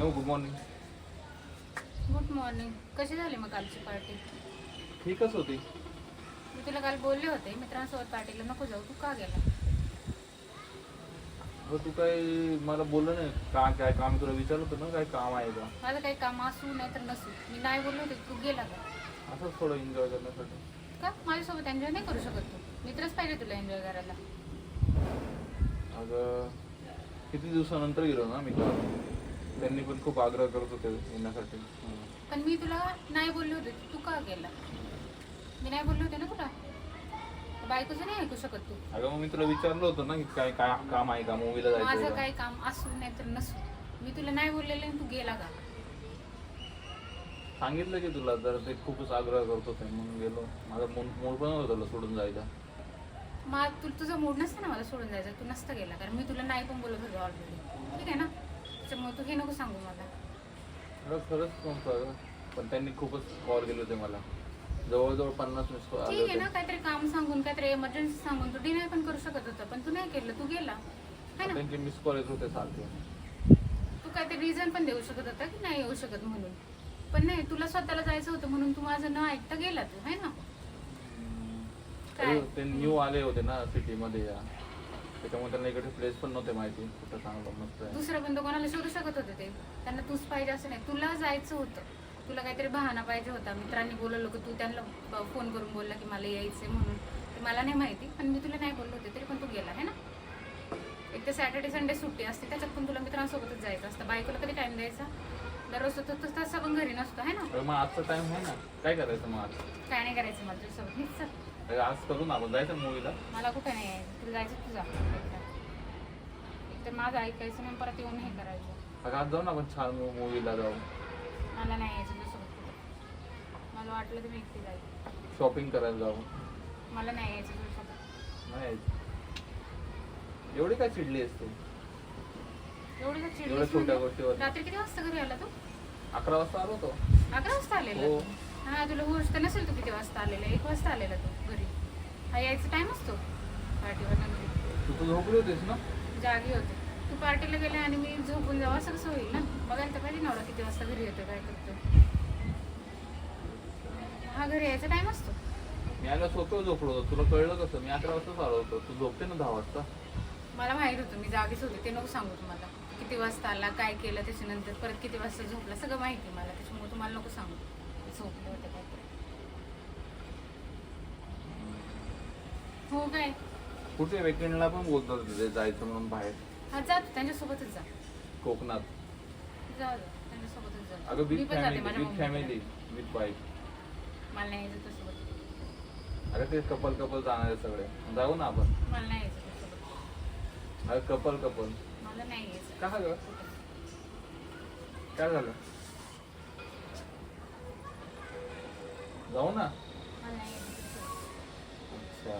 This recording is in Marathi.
मॉर्निंग गुड मॉर्निंग कशी झाली मग कालची पार्टी ठीकच होती. मी तुला काल बोलले होते मित्रांसोबत पार्टीला नको जाऊ तू का गेला? अगं तू काय मला बोललं नाही. का काय काम तुला विचारलं होतं ना काय काम आहे का? माझं काही काम असू नाही तर नसू. मी नाही बोलले होते तू गेला का? असंच थोडं एन्जॉय करण्यासाठी. का? माझ्यासोबत एन्जॉय नाही करू शकत तू. मित्रच पाहिजे तुला एन्जॉय करायला. अगं किती दिवसानंतर गेलो ना मी त्यांनी पण खूप आग्रह करत होते येण्यासाठी. पण मी तुला नाही बोलले होते तू का गेला? मी नाही बोलले होते ना तुला? बायकोचं नाही ऐकू शकत तू. अगं मग मी तुला विचारलं होतं ना की काय काय काम आहे का? मूवीला जायचं माझं आहे का? काही काम असू नाही तर नसू मी तुला नाही बोललेलं आणि तू गेला का? सांगितलं की तुला तर ते खूपच आग्रह करत होते. म्हणून गेलो. माझा मूड मूड पण होता तुला सोडून जायचा. मा तू तुझं मूड नसतं ना मला सोडून जायचं. तू नसतं गेला. कारण मी तुला नाही पण बोलत होते ऑलरेडी ठीक आहे ना? त्याच्यामुळे तू हे नको सांगू मला. खरंच पण त्यांनी खूपच कॉल केले होते मला. जवळजवळ पन्नास मिस कॉल आले ठीक आहे ना होते. काहीतरी काम सांगून काहीतरी एमर्जन्सी सांगून तू डिनाय पण करू शकत होता पण तू नाही केलं तू गेला. है ना? त्यांचे मिस कॉल येत होते सारखे. तू काहीतरी रिझन पण देऊ शकत होता की नाही येऊ शकत म्हणून. पण नाही तुला स्वतःला जायचं होतं म्हणून तू माझं न ऐकता गेला तू है ना? काय? अरे, ते न्यू आले होते ना सिटी मध्ये या. त्याच्यामुळे त्यांना इकडे प्लेस पण नव्हते माहिती. कुठं चांगलं मस्त आहे. दुसरं बंद कोणाला शोधू शकत होते ते? त्यांना तूच पाहिजे असं नाही. तुला जायचं होतं. तुला काहीतरी बहाणा पाहिजे होता. मित्रांनी बोलवलं की तू त्यांना फोन करून बोलला की मला यायचंय म्हणून. ते मला नाही माहिती पण मी तुला नाही बोललो होते तरी पण तू गेला है ना? एक तर सॅटर्डे संडे सुट्टी असते त्याच्यात पण तुला मित्रांसोबतच जायचं असतं. बायकोला कधी टाइम द्यायचा. दररोज तू तसा पण घरी नसतो है ना? मग आजचा टाइम आहे ना. काय करायचं मग आज? काय नाही करायचं मला तुझ्यासोबत. मीच आज करू ना आपण जायचं मूवीला मला कुठं नाही यायचं? तुला जायचं तुझा. एक तर माझं ऐकायचं मग परत येऊन हे करायचं. अगं आज जाऊ ना आपण छान मूवीला जाऊ. मला नाही यायचं कुठं. मला वाटलं मी एकटी जाईल. शॉपिंग करायला जाऊ. मला नाही यायचं नाही यायचं. एवढी काय चिडली आहेस तू? एवढं जर एवढ्या चिडलीस छोट्या म्हणजे- गोष्टीवर. रात्री किती वाजता घरी आला तू? अकरा वाजता आलो होतो. अकरा वाजता आलेला? हो. हा तुला गोष्ट तर नसेल तू किती वाजता आलेला? एक वाजता आलेला तू घरी. हा यायचा टाइम असतो. पार्टीवर नंतर तू तू झोपली होतीस ना? जागी होते. तू पार्टीला गेले आणि मी झोपून जाऊ असं कसं होईल ना? बघायला तर पाहिजे नवरा किती वाजता घरी येतो काय करतो हा घरी यायचा टाइम असतो. मी आला स्वतः झोपलो होतो. तुला कळलं कसं? मी अकरा वाजताच आलो होतो. तू झोपते ना दहा वाजता? मला माहीत होतं. मी जागीच होते. ते नको सांगू तुम्हाला. किती वाजता आला काय केलं त्याच्यानंतर परत किती वाजता झोपला सगळं माहिती आहे मला. त्याच्यामुळे तुम्हाला नको सांगू. झोपले होते काय ते. हो काय? कुठे? वेकेंडला पण बोलतात तिथे जायचं म्हणून बाहेर. हा जा तू त्यांच्यासोबतच जा. कोकणात. जा जा, त्यांच्यासोबतच जा. अगं मी विथ पण जाते फॅमिली माझ्या विथ फॅमिली मम्मीकडे. विथ बाईक मला नाही यायचं तुझ्यासोबत अरे ते कपल कपल जाणार आहे सगळे. जाऊ ना आपण. मला नाही यायचं तुझ्यासोबत अरे कपल कपल मला नाही यायचं. का ग? काय झालं? जाऊ ना. अच्छा